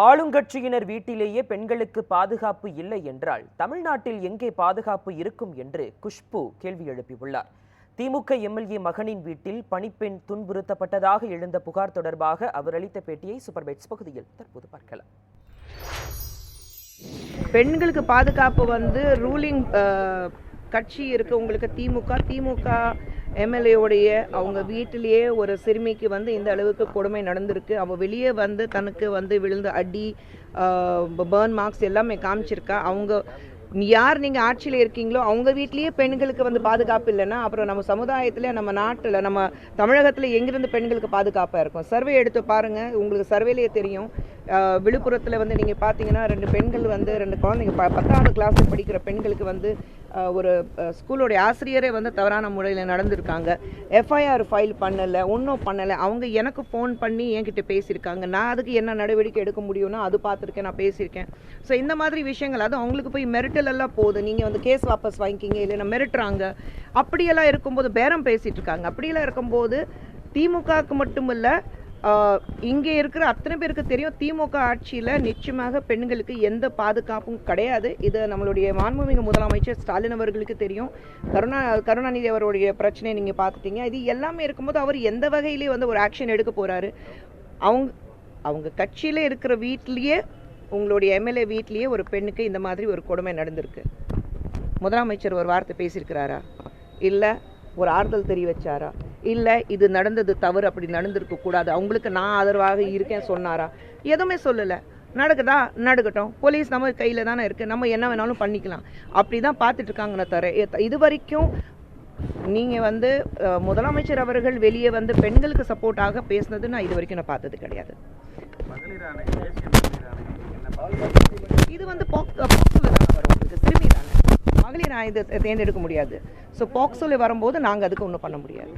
ஆளுங்கட்சியினர் வீட்டிலேயே பெண்களுக்கு பாதுகாப்பு இல்லை என்றால் தமிழ்நாட்டில் எங்கே பாதுகாப்பு இருக்கும் என்று குஷ்பு கேள்வி எழுப்பியுள்ளார். திமுக எம்எல்ஏ மகனின் வீட்டில் பணிப்பெண் துன்புறுத்தப்பட்டதாக எழுந்த புகார் தொடர்பாக அவர் அளித்த பேட்டியை சூப்பர்பெட்ஸ் பகுதியில் தற்போது பார்க்கலாம். பெண்களுக்கு பாதுகாப்பு வந்து ரூலிங் கட்சி இருக்கு. உங்களுக்கு திமுக திமுக எம்எல்ஏவுடைய அவங்க வீட்டிலேயே ஒரு சிறுமிக்கு வந்து இந்த அளவுக்கு கொடுமை நடந்திருக்கு. அவள் வெளியே வந்து தனக்கு வந்து விழுந்து அடி பேர்ன் மார்க்ஸ் எல்லாமே காமிச்சிருக்கா. அவங்க யார் நீங்கள் ஆட்சியில் இருக்கீங்களோ அவங்க வீட்லேயே பெண்களுக்கு வந்து பாதுகாப்பு இல்லைன்னா அப்புறம் நம்ம சமுதாயத்தில் நம்ம நாட்டில் நம்ம தமிழகத்தில் எங்கிருந்து பெண்களுக்கு பாதுகாப்பாக இருக்கும்? சர்வே எடுத்து பாருங்கள் உங்களுக்கு சர்வேலேயே தெரியும். விழுப்புரத்தில் வந்து நீங்கள் பார்த்தீங்கன்னா ரெண்டு பெண்கள் வந்து ரெண்டு குழந்தைங்க ப பத்தாவது கிளாஸ் படிக்கிற பெண்களுக்கு வந்து ஒரு ஸ்கூலோடைய ஆசிரியரே வந்து தவறான முறையில் நடந்திருக்காங்க. எஃப்ஐஆர் ஃபைல் பண்ணலை ஒன்றும் பண்ணலை. அவங்க எனக்கு ஃபோன் பண்ணி என்கிட்ட பேசியிருக்காங்க. நான் அதுக்கு என்ன நடவடிக்கை எடுக்க முடியும்னா அது பார்த்துருக்கேன் நான் பேசியிருக்கேன். ஸோ இந்த மாதிரி விஷயங்கள் அது அவங்களுக்கு போய் மிரட்டல் எல்லாம் போகுது. நீங்கள் வந்து கேஸ் வாபஸ் வாங்கிக்கிங்க இல்லைன்னா மிரட்டுறாங்க. அப்படியெல்லாம் இருக்கும்போது பேரம் பேசிகிட்ருக்காங்க இருக்காங்க. அப்படியெல்லாம் இருக்கும்போது திமுகவுக்கு மட்டும் இல்லை இங்கே இருக்கிற அத்தனை பேருக்கு தெரியும் திமுக ஆட்சியில் நிச்சயமாக பெண்களுக்கு எந்த பாதுகாப்பும் கிடையாது. இது நம்மளுடைய மாண்புமிகு முதலமைச்சர் ஸ்டாலின் அவர்களுக்கு தெரியும். கருணா கருணாநிதி அவருடைய பிரச்சனையை நீங்கள் பார்த்துட்டீங்க. இது எல்லாமே இருக்கும்போது அவர் எந்த வகையிலேயே வந்து ஒரு ஆக்ஷன் எடுக்க போகிறாரு அவங்க அவங்க கட்சியில் இருக்கிற வீட்லேயே உங்களுடைய எம்எல்ஏ வீட்லேயே ஒரு பெண்ணுக்கு இந்த மாதிரி ஒரு கொடுமை நடந்திருக்கு. முதலமைச்சர் ஒரு வார்த்தை பேசியிருக்கிறாரா? இல்லை ஒரு ஆறுதல் தெரிய வச்சாரா? இல்லை இது நடந்தது தவறு அப்படி நடந்திருக்க கூடாது. அவங்களுக்கு நான் ஆதரவாக இருக்கேன் சொன்னாரா? எதுவுமே சொல்லலை. நடக்குதா? நடக்கட்டும். போலீஸ் நம்ம கையில் தானே இருக்குது நம்ம என்ன வேணாலும் பண்ணிக்கலாம். அப்படி தான் பார்த்துட்டு இருக்காங்கன்னு இது- வரைக்கும் நீங்கள் வந்து முதலமைச்சர் அவர்கள் வெளியே வந்து பெண்களுக்கு சப்போர்ட்டாக பேசுனது நான் இது வரைக்கும் நான் பார்த்தது கிடையாது. மகளிர் இது வந்து போக் போக்சோல வரும். உங்களுக்கு சிறுமி தானே? மகளிர் நான் இதை தேர்ந்தெடுக்க முடியாது. ஸோ போக்சோல வரும்போது நாங்கள் அதுக்கு ஒன்றும் பண்ண முடியாது.